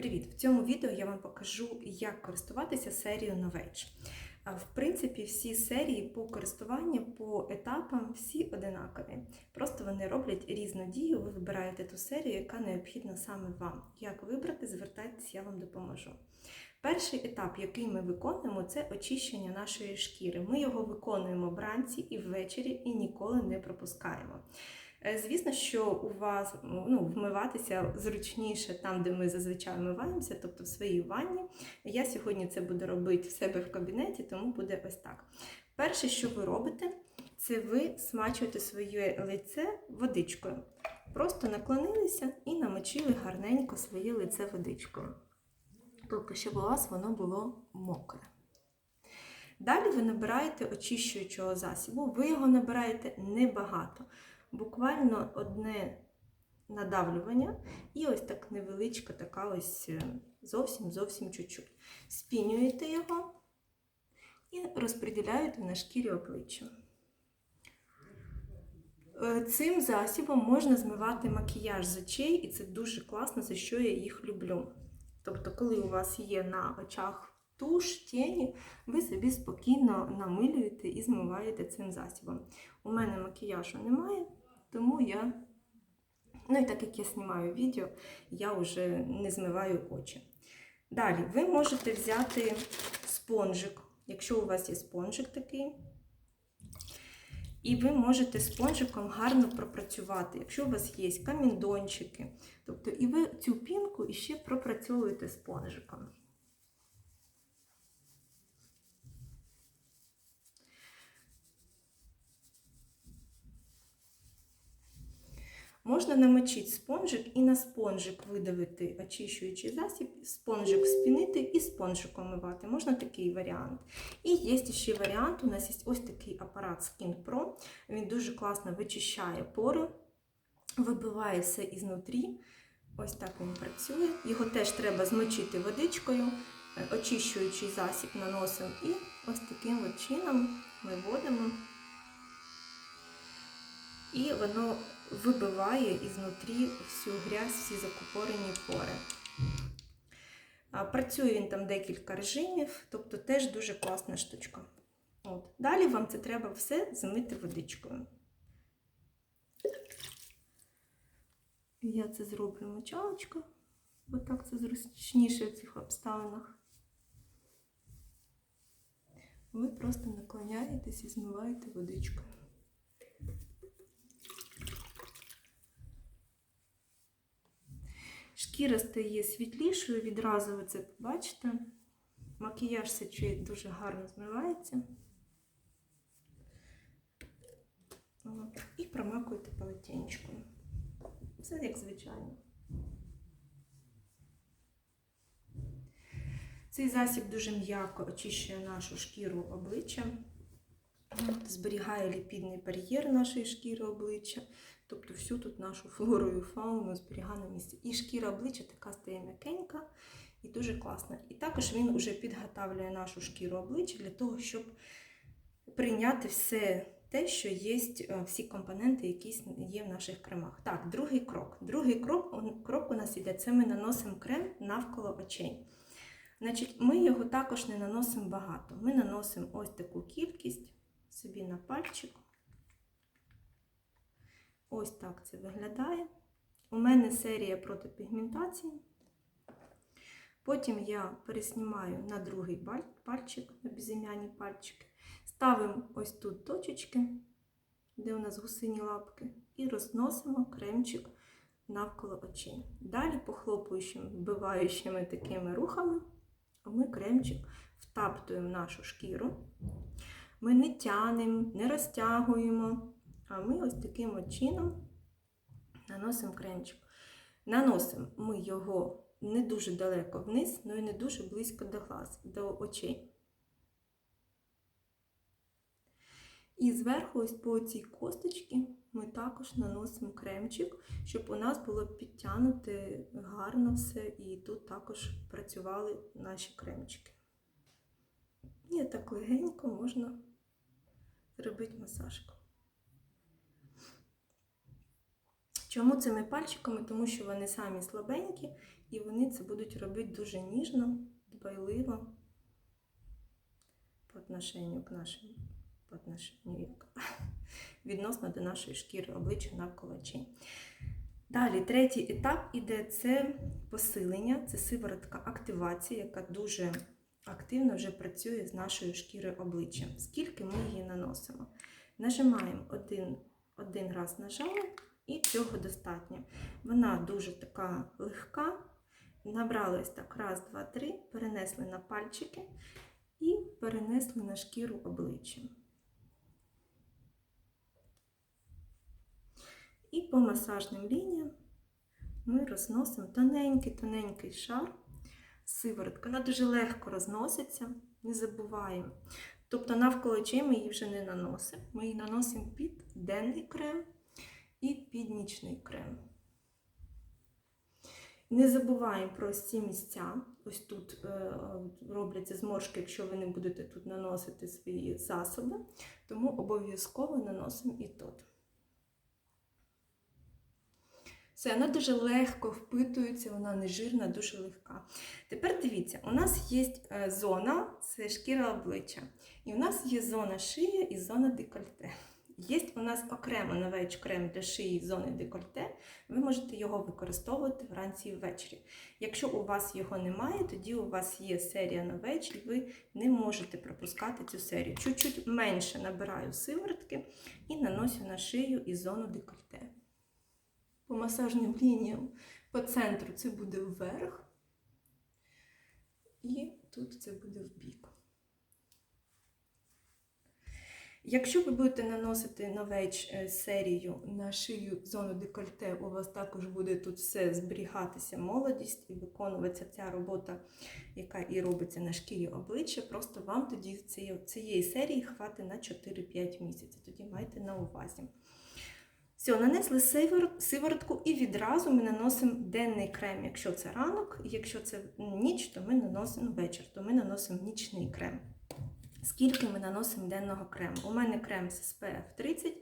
Привіт! В цьому відео я вам покажу, як користуватися серією Novage. В принципі, всі серії по користуванню по етапам всі одинакові. Просто вони роблять різну дію. Ви вибираєте ту серію, яка необхідна саме вам. Як вибрати, звертайтеся, я вам допоможу. Перший етап, який ми виконуємо, це очищення нашої шкіри. Ми його виконуємо вранці і ввечері і ніколи не пропускаємо. Е, Звісно, що у вас ну, вмиватися зручніше там, де ми зазвичай вмиваємося, тобто в своїй ванні. Я сьогодні це буду робити в себе в кабінеті, тому буде ось так. Перше, що ви робите, це ви смачуєте своє лице водичкою. Просто наклонилися і намочили гарненько своє лице водичкою. Тобто, щоб у вас воно було мокре. Далі ви набираєте очищуючого засобу. Ви його набираєте небагато буквально одне надавлювання, і ось так невеличка, така ось е, зовсім-зовсім чуть-чуть. Спінюєте його і розподіляєте на шкірі обличчя. Е, Цим засібом можна змивати макіяж з очей, і це дуже класно, за що я їх люблю. Тобто, коли у вас є на очах туш, тіні, ви собі спокійно намилюєте і змиваєте цим засібом. У мене макіяжу немає, тому я, ну і так як я знімаю відео, я вже не змиваю очі. Далі, ви можете взяти спонжик, якщо у вас є спонжик такий. І ви можете спонжиком гарно пропрацювати, якщо у вас є каміндончики. Тобто, і ви цю пінку іще пропрацьовуєте спонжиком. Можна намочити спонжик і на спонжик видавити очищуючий засіб, спонжик спінити і спонжиком мивати. Можна такий варіант. І є ще варіант. У нас є ось такий апарат Skin Pro. Він дуже класно вичищає пори, вибиває все ізнутрі. Ось так він працює. Його теж треба змочити водичкою, очищуючий засіб наносимо і ось таким чином ми вводимо. І воно вибиває ізнутрі всю грязь, всі закупорені пори. Працює він там декілька режимів, тобто теж дуже класна штучка. От. Далі вам це треба все замити водичкою. Я це зроблю мочалочкою, бо так це зручніше в цих обставинах. Ви просто наклоняєтесь і змиваєте водичкою. Шкіра стає світлішою, відразу ви це побачите. Макіяж сечі дуже гарно змивається. От. І промакуєте полотенчиком. Все як звичайно. Цей засіб дуже м'яко очищує нашу шкіру обличчя, зберігає ліпідний бар'єр нашої шкіри обличчя. Тобто всю тут нашу флору і фауну зберігає на місці. І шкіра обличчя така стає м'якенька і дуже класна. І також він вже підготавлює нашу шкіру обличчя для того, щоб прийняти все те, що є, всі компоненти, які є в наших кремах. Так, другий крок. Другий крок, крок у нас іде, це ми наносимо крем навколо очей. Значить, Ми його також не наносимо багато. Ми наносимо ось таку кількість собі на пальчик. Ось так це виглядає. У мене серія проти пігментації. Потім я переснімаю на другий пальчик, на безім'яні пальчики. Ставимо ось тут точечки, де у нас гусині лапки, і розносимо кремчик навколо очей. Далі, похлопуючими, вбиваючими такими рухами, ми кремчик втаптуємо в нашу шкіру. Ми не тянемо, не розтягуємо. А ми ось таким от чином наносимо кремчик. Наносимо ми його не дуже далеко вниз, але й не дуже близько до глаз, до очей. І зверху, ось по цій косточці, ми також наносимо кремчик, щоб у нас було підтягнуте гарно все, і тут також працювали наші кремчики. І так легенько можна зробити масажку. Чому цими пальчиками? Тому що вони самі слабенькі І вони це будуть робити дуже ніжно, дбайливо по отношенню к нашим, по отношенню як, відносно до нашої шкіри обличчя навколо очей. Далі, третій етап іде це посилення, це сиворотка активації, яка дуже активно вже працює з нашою шкірою обличчя. Скільки ми її наносимо? Нажимаємо один, один раз нажали, і цього достатньо. Вона дуже така легка. Набрали ось так, раз, два, три, перенесли на пальчики і перенесли на шкіру обличчя. І по масажним лініям ми розносимо тоненький-тоненький шар сиворотка. Вона дуже легко розноситься, не забуваємо. Тобто навколо очей ми її вже не наносимо. Ми її наносимо під денний крем і під нічний крем. Не забуваємо про ці місця. Ось тут е, робляться зморшки, якщо ви не будете тут наносити свої засоби, тому обов'язково наносимо і тут. Все, вона дуже легко впитується, вона не жирна, дуже легка. Тепер дивіться, у нас є е, зона, це шкіра обличчя. І у нас є зона шиї і зона декольте. Є у нас окремо новеч крем для шиї зони декольте, ви можете його використовувати вранці і ввечері. Якщо у вас його немає, тоді у вас є серія новеч, і ви не можете пропускати цю серію. Чуть-чуть менше набираю сиворотки і наношу на шию і зону декольте. По масажним лініям по центру це буде вверх, і тут це буде в бік. Якщо ви будете наносити новеч е, серію на шию зону декольте, у вас також буде тут все зберігатися молодість і виконуватися ця робота, яка і робиться на шкірі обличчя. Просто вам тоді цієї серії хватить на 4-5 місяців. Тоді майте на увазі. Все, нанесли сиворотку і відразу ми наносимо денний крем. Якщо це ранок, якщо це ніч, то ми наносимо вечір, то ми наносимо нічний крем. Скільки ми наносимо денного крему? У мене крем з SPF 30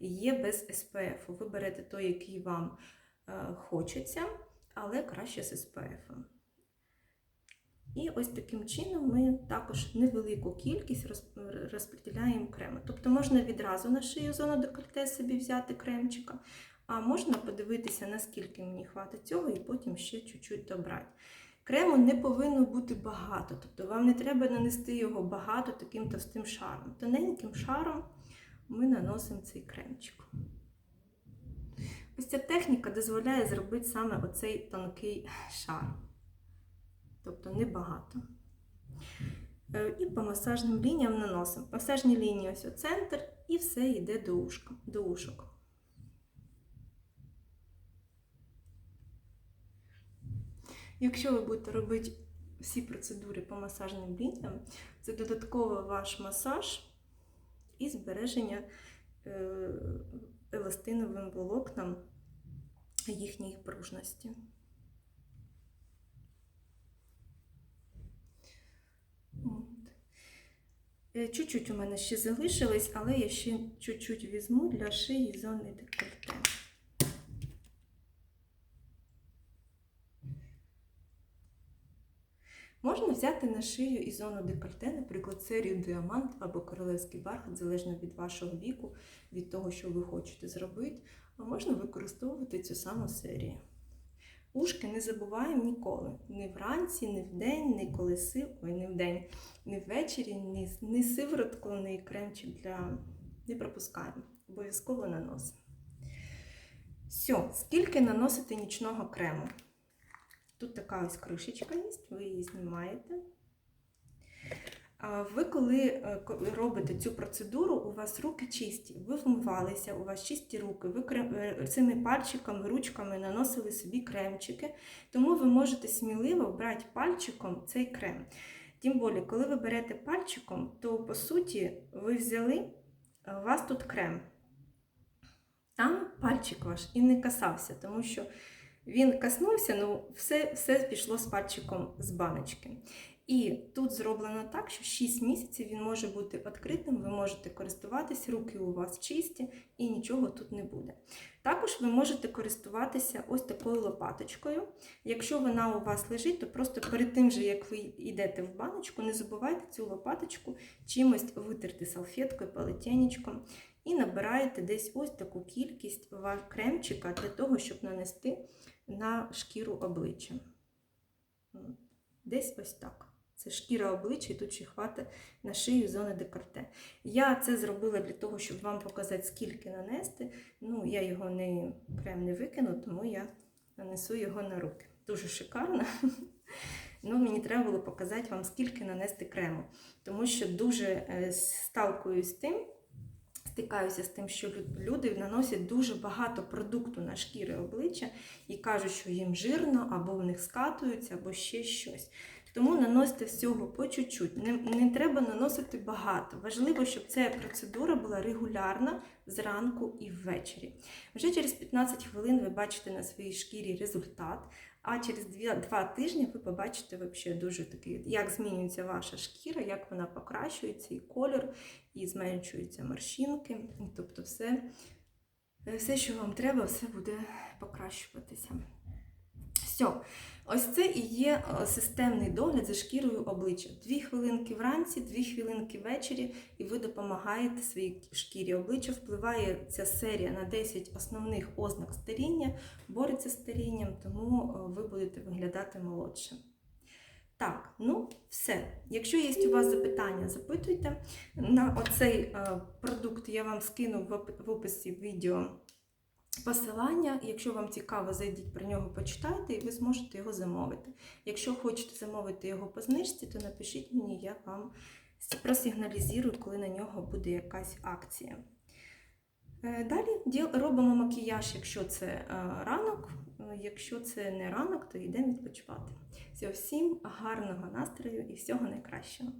і є без SPF. Ви берете той, який вам е, хочеться, але краще з SPF. І ось таким чином ми також невелику кількість розподіляємо крему. Тобто можна відразу на шию зону декольте собі взяти кремчика, а можна подивитися, наскільки мені хватить цього, і потім ще чуть-чуть добрати. Крему не повинно бути багато, тобто вам не треба нанести його багато таким товстим шаром. Тоненьким шаром ми наносимо цей кремчик. Ось ця техніка дозволяє зробити саме оцей тонкий шар. Тобто небагато. Е, і по масажним лініям наносимо. Масажні лінії ось у центр, і все йде до ушка, до ушок. Якщо ви будете робити всі процедури по масажним лініям, це додатково ваш масаж і збереження е, еластиновим волокнам їхньої пружності. Чуть-чуть у мене ще залишилось, але я ще чуть-чуть візьму для шиї зони декольте. Можна взяти на шию і зону декольте, наприклад, серію діамант або королевський бархат, залежно від вашого віку, від того, що ви хочете зробити, а можна використовувати цю саму серію. Ушки не забуваємо ніколи. Ні вранці, ні вдень, ні коли сив, ой, не вдень, ні ввечері, ні, ні сиворотку, ні кремчик для. Не пропускаємо. Обов'язково наносимо. Все, скільки наносити нічного крему? Тут така ось кришечка є, ви її знімаєте. Ви, коли е, робите цю процедуру, у вас руки чисті, ви вмивалися, у вас чисті руки, ви е, цими пальчиками, ручками наносили собі кремчики, тому ви можете сміливо брати пальчиком цей крем. Тим більше, коли ви берете пальчиком, то по суті ви взяли, у вас тут крем. Там пальчик ваш і не касався, тому що він каснувся, ну все все пішло з пальчиком з баночки. І тут зроблено так, що 6 місяців він може бути відкритим, ви можете користуватись, руки у вас чисті і нічого тут не буде. Також ви можете користуватися ось такою лопаточкою. Якщо вона у вас лежить, то просто перед тим же, як ви йдете в баночку, не забувайте цю лопаточку чимось витерти салфеткою, полотенечком і набираєте десь ось таку кількість кремчика для того, щоб нанести на шкіру обличчя. Десь ось так. Це шкіра обличчя, і тут ще хватить на шию зони декольте. Я це зробила для того, щоб вам показати, скільки нанести. Ну, я його не крем не викину, тому я нанесу його на руки. Дуже шикарно. Ну, мені треба було показати вам, скільки нанести крему. Тому що дуже е, сталкуюсь з тим, стикаюся з тим, що люди наносять дуже багато продукту на шкіри обличчя і кажуть, що їм жирно, або в них скатуються, або ще щось. Тому наносите всього по чуть-чуть. Не, не треба наносити багато. Важливо, щоб ця процедура була регулярна зранку і ввечері. Вже через 15 хвилин ви бачите на своїй шкірі результат. А через 2, 2 тижні ви побачите вообще дуже такий, як змінюється ваша шкіра, як вона покращується, і колір, і зменшуються морщинки. Тобто, все, все, що вам треба, все буде покращуватися. Все, ось це і є е, системний догляд за шкірою обличчя. Дві хвилинки вранці, дві хвилинки ввечері, і ви допомагаєте своїй шкірі обличчя. Впливає ця серія на 10 основних ознак старіння, бореться з старінням, тому е, ви будете виглядати молодше. Так, ну все. Якщо є у вас запитання, запитуйте. На оцей е, продукт я вам скину в описі відео посилання. Якщо вам цікаво, зайдіть про нього, почитайте, і ви зможете його замовити. Якщо хочете замовити його по знижці, то напишіть мені, я вам просигналізую, коли на нього буде якась акція. Е, Далі робимо макіяж, якщо це е, ранок. Е, Якщо це не ранок, то йдемо відпочивати. Всім гарного настрою і всього найкращого.